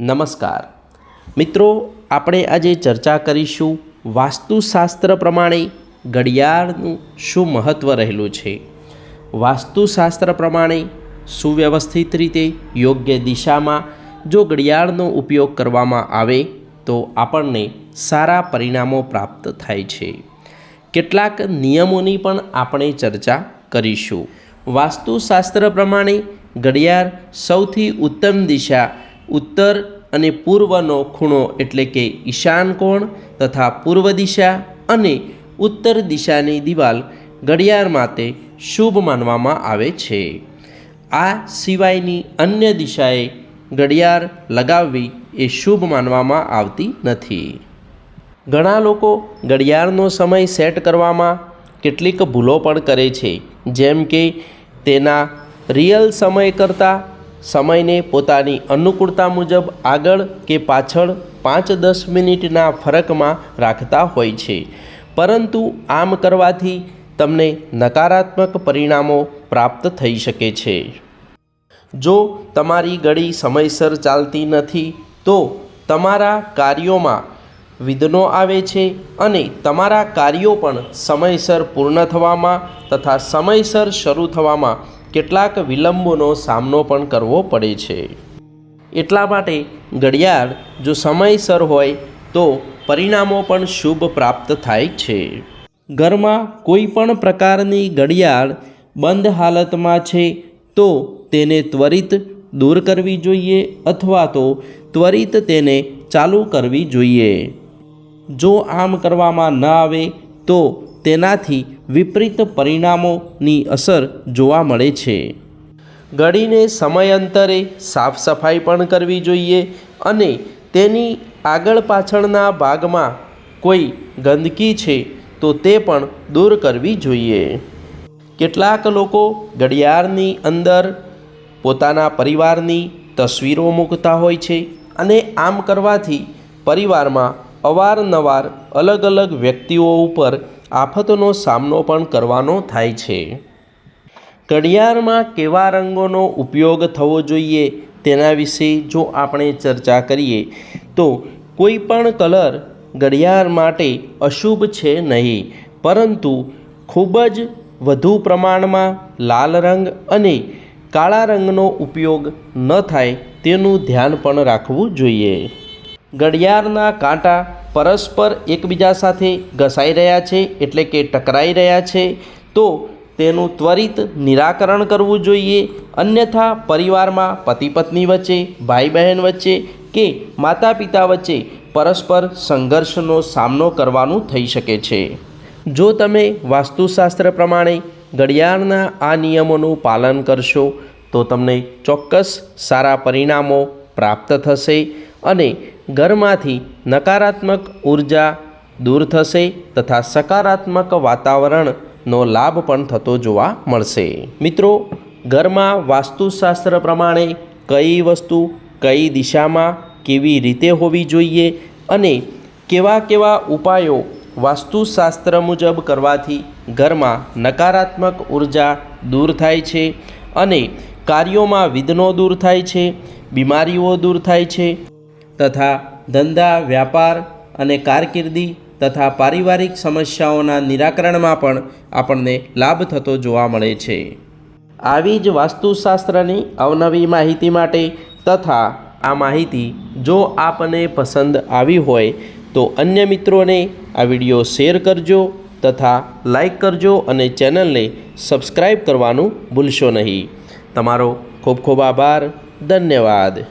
નમસ્કાર. મિત્રો, આપણે આજે ચર્ચા કરીશું વાસ્તુશાસ્ત્ર પ્રમાણે ઘડિયાળનું શું મહત્ત્વ રહેલું છે? વાસ્તુશાસ્ત્ર પ્રમાણે સુવ્યવસ્થિત રીતે યોગ્ય દિશામાં જો ઘડિયાળનો ઉપયોગ કરવામાં આવે, તો આપણને સારા પરિણામો પ્રાપ્ત થાય છે. કેટલાક નિયમોની પણ આપણે ચર્ચા કરીશું. વાસ્તુશાસ્ત્ર પ્રમાણે ઘડિયાળ સૌથી ઉત્તમ દિશા ઉત્તર અને પૂર્વનો ખૂણો એટલે કે ઈશાન કોણ તથા પૂર્વ દિશા અને ઉત્તર દિશાની દિવાલ ઘડિયાળ માટે શુભ માનવામાં આવે છે. આ સિવાયની અન્ય દિશાએ ઘડિયાળ લગાવવી એ શુભ માનવામાં આવતી નથી. ઘણા લોકો ઘડિયાળનો સમય સેટ કરવામાં કેટલીક ભૂલો પણ કરે છે, જેમ કે તેના રિયલ સમય કરતાં સમયને પોતાની અનુકૂળતા મુજબ આગળ કે પાછળ પાંચ દસ મિનિટના ફરકમાં રાખતા હોય છે. પરંતુ આમ કરવાથી તમને નકારાત્મક પરિણામો પ્રાપ્ત થઈ શકે છે. જો તમારી ઘડી સમયસર ચાલતી નથી, તો તમારા કાર્યોમાં વિઘ્નો આવે છે અને તમારા કાર્યો પણ સમયસર પૂર્ણ થવામાં તથા સમયસર શરૂ થવામાં કેટલાક વિલંબોનો સામનો પણ કરવો પડે છે. એટલા માટે ઘડિયાળ જો સમયસર હોય તો પરિણામો પણ શુભ પ્રાપ્ત થાય છે. ઘરમાં કોઈ પણ પ્રકારની ઘડિયાળ બંધ હાલતમાં છે તો તેને ત્વરિત દૂર કરવી જોઈએ અથવા તો ત્વરિત તેને ચાલુ કરવી જોઈએ. જો આમ કરવામાં ન આવે તો તેનાથી વિપરીત પરિણામોની અસર જોવા મળે છે. ગળીને સમયાંતરે સાફ સફાઈ પણ કરવી જોઈએ અને તેની આગળ પાછળના ભાગમાં કોઈ ગંદકી છે તો તે પણ દૂર કરવી જોઈએ. કેટલાક લોકો ઘડિયાળની અંદર પોતાના પરિવારની તસવીરો મૂકતા હોય છે અને આમ કરવાથી પરિવારમાં અવારનવાર અલગ અલગ વ્યક્તિઓ ઉપર આફતનો સામનો પણ કરવાનો થાય છે. ઘડિયાળમાં કેવા રંગોનો ઉપયોગ થવો જોઈએ તેના વિશે જો આપણે ચર્ચા કરીએ, તો કોઈ પણ કલર ઘડિયાળ માટે અશુભ છે નહીં, પરંતુ ખૂબ જ વધુ પ્રમાણમાં લાલ રંગ અને કાળા રંગનો ઉપયોગ ન થાય તેનું ધ્યાન પણ રાખવું જોઈએ. ઘડિયાળના કાંટા પરસ્પર એકબીજા સાથે ઘસાઈ રહ્યા છે એટલે કે ટકરાઈ રહ્યા છે, તો તેનું ત્વરિત નિરાકરણ કરવું જોઈએ. અન્યથા પરિવારમાં પતિ પત્ની વચ્ચે ભાઈ બહેન વચ્ચે કે માતા પિતા વચ્ચે પરસ્પર સંઘર્ષનો સામનો કરવાનું થઈ શકે છે. જો તમે વાસ્તુશાસ્ત્ર પ્રમાણે ઘડિયાળના આ નિયમોનું પાલન કરશો, તો તમને ચોક્કસ સારા પરિણામો પ્રાપ્ત થશે અને ઘરમાંથી નકારાત્મક ઊર્જા દૂર થશે તથા સકારાત્મક વાતાવરણનો લાભ પણ થતો જોવા મળશે. મિત્રો, ઘરમાં વાસ્તુશાસ્ત્ર પ્રમાણે કઈ વસ્તુ કઈ દિશામાં કેવી રીતે હોવી જોઈએ અને કેવા કેવા ઉપાયો વાસ્તુશાસ્ત્ર મુજબ કરવાથી ઘરમાં નકારાત્મક ઊર્જા દૂર થાય છે અને કાર્યોમાં વિઘ્નો દૂર થાય છે, બીમારીઓ દૂર થાય છે તથા ધંધા, વ્યાપાર અને કારકિર્દી તથા પારિવારિક સમસ્યાઓના નિરાકરણમાં પણ આપણને લાભ થતો જોવા મળે છે. આવી જ વાસ્તુશાસ્ત્રની અવનવી માહિતી માટે તથા આ માહિતી જો આપને પસંદ આવી હોય તો અન્ય મિત્રોને આ વીડિયો શેર કરજો તથા લાઈક કરજો અને ચેનલને સબસ્ક્રાઈબ કરવાનું ભૂલશો નહીં. તમારો ખૂબ ખૂબ આભાર. ધન્યવાદ.